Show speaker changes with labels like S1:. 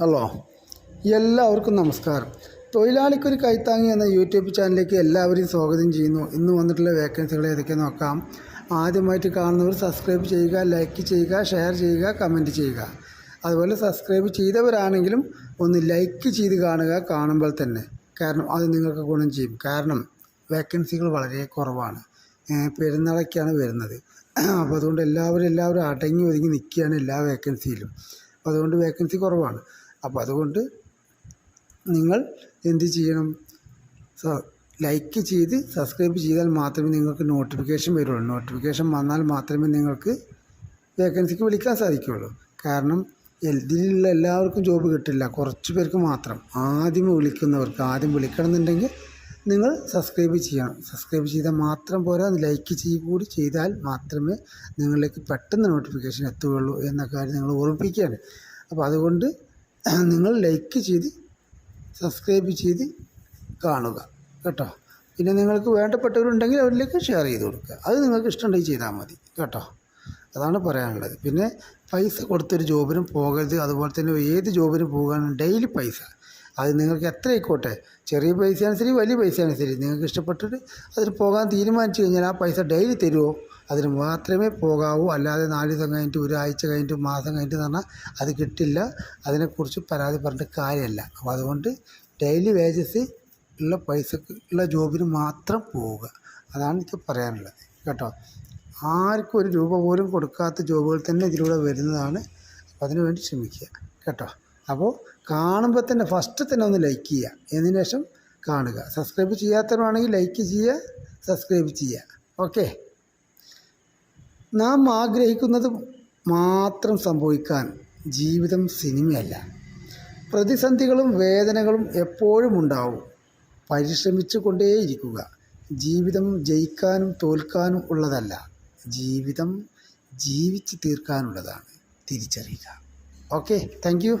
S1: Hello. എല്ലാവർക്കും നമസ്കാരം. തൊഴിലാളിക്കൊരു കൈത്താങ്ങി എന്ന യൂട്യൂബ് ചാനലിലേക്ക് എല്ലാവരെയും സ്വാഗതം ചെയ്യുന്നു. ഇന്ന് വന്നിട്ടുള്ള വേക്കൻസികൾ ഏതൊക്കെ നോക്കാം. ആദ്യമായിട്ട് കാണുന്നവർ സബ്സ്ക്രൈബ് ചെയ്യുക ലൈക്ക് ചെയ്യുക ഷെയർ ചെയ്യുക കമന്റ് ചെയ്യുക. അതുപോലെ സബ്സ്ക്രൈബ് ചെയ്തവരാണെങ്കിലും ഒന്ന് ലൈക്ക് ചെയ്ത് കാണുക കാണുമ്പോൾ തന്നെ. കാരണം അത് നിങ്ങൾക്ക് ഗുണം ചെയ്യും. കാരണം വേക്കൻസികൾ വളരെ കുറവാണ്. പെരുന്നാളൊക്കെയാണ് വരുന്നത്. അപ്പോൾ അതുകൊണ്ട് എല്ലാവരും എല്ലാവരും അടങ്ങി ഒതുങ്ങി നിൽക്കുകയാണ് എല്ലാ വേക്കൻസിയിലും. അപ്പോൾ അതുകൊണ്ട് വേക്കൻസി കുറവാണ്. അപ്പോൾ അതുകൊണ്ട് നിങ്ങൾ എന്ത് ചെയ്യണം? ലൈക്ക് ചെയ്ത് സബ്സ്ക്രൈബ് ചെയ്താൽ മാത്രമേ നിങ്ങൾക്ക് നോട്ടിഫിക്കേഷൻ വരുള്ളൂ. നോട്ടിഫിക്കേഷൻ വന്നാൽ മാത്രമേ നിങ്ങൾക്ക് വേക്കൻസിക്ക് വിളിക്കാൻ സാധിക്കുകയുള്ളൂ. കാരണം ഇതിലുള്ള എല്ലാവർക്കും ജോബ് കിട്ടില്ല. കുറച്ച് പേർക്ക് മാത്രം. ആദ്യം വിളിക്കുന്നവർക്ക് ആദ്യം വിളിക്കണം എന്നുണ്ടെങ്കിൽ നിങ്ങൾ സബ്സ്ക്രൈബ് ചെയ്യണം. സബ്സ്ക്രൈബ് ചെയ്താൽ മാത്രം പോരാ. ലൈക്ക് ചെയ്യുക കൂടി ചെയ്താൽ മാത്രമേ നിങ്ങളിലേക്ക് പെട്ടെന്ന് നോട്ടിഫിക്കേഷൻ എത്തുകയുള്ളൂ എന്ന കാര്യം നിങ്ങൾ ഓർമ്മിപ്പിക്കുകയാണ്. അപ്പോൾ അതുകൊണ്ട് നിങ്ങൾ ലൈക്ക് ചെയ്ത് സബ്സ്ക്രൈബ് ചെയ്ത് കാണുക കേട്ടോ. പിന്നെ നിങ്ങൾക്ക് വേണ്ടപ്പെട്ടവരുണ്ടെങ്കിൽ അവരിലേക്ക് ഷെയർ ചെയ്ത് കൊടുക്കുക. അത് നിങ്ങൾക്ക് ഇഷ്ടമുണ്ടെങ്കിൽ ചെയ്താൽ മതി കേട്ടോ. അതാണ് പറയാനുള്ളത്. പിന്നെ പൈസ കൊടുത്തൊരു ജോബിനും പോകരുത്. അതുപോലെ തന്നെ ഏത് ജോബിനും പോകാനും ഡെയിലി പൈസ. അത് നിങ്ങൾക്ക് എത്ര ആയിക്കോട്ടെ? ചെറിയ പൈസ അനുസരിച്ച് വലിയ പൈസ അനുസരിച്ച് നിങ്ങൾക്ക് ഇഷ്ടപ്പെട്ടിട്ട് അതിന് പോകാൻ തീരുമാനിച്ചു കഴിഞ്ഞാൽ ആ പൈസ ഡെയിലി തരുമോ? അതിന് മാത്രമേ പോകാവൂ. അല്ലാതെ നാല് ദിവസം കഴിഞ്ഞിട്ട് ഒരാഴ്ച കഴിഞ്ഞിട്ട് മാസം കഴിഞ്ഞിട്ട് പറഞ്ഞാൽ അത് കിട്ടില്ല. അതിനെക്കുറിച്ച് പരാതി പറഞ്ഞിട്ട് കാര്യമല്ല. അപ്പോൾ അതുകൊണ്ട് ഡെയിലി വേജസ് ഉള്ള പൈസക്ക് ഉള്ള ജോബിന് മാത്രം പോവുക. അതാണ് ഇത് പറയാനുള്ളത്. കേട്ടോ? ആർക്കും ഒരു രൂപ പോലും കൊടുക്കാത്ത ജോബുകൾ തന്നെ ഇതിലൂടെ വരുന്നതാണ്. അപ്പോൾ അതിനു വേണ്ടി ശ്രമിക്കുക. കേട്ടോ? അപ്പോൾ കാണുമ്പോൾ തന്നെ ഫസ്റ്റ് തന്നെ ഒന്ന് ലൈക്ക് ചെയ്യുക. എന്നതിന് ശേഷം കാണുക. സബ്സ്ക്രൈബ് ചെയ്യാത്തവരാണെങ്കിൽ ലൈക്ക് ചെയ്യുക. സബ്സ്ക്രൈബ് ചെയ്യുക. ഓക്കെ നാം ആഗ്രഹിക്കുന്നത് മാത്രം സംഭവിക്കാൻ ജീവിതം സിനിമയല്ല. പ്രതിസന്ധികളും വേദനകളും എപ്പോഴും ഉണ്ടാവും. പരിശ്രമിച്ചു കൊണ്ടേയിരിക്കുക ജീവിതം ജയിക്കാനും തോൽക്കാനും ഉള്ളതല്ല. ജീവിതം ജീവിച്ച് തീർക്കാനുള്ളതാണ്. തിരിച്ചറിയുക. Okay thank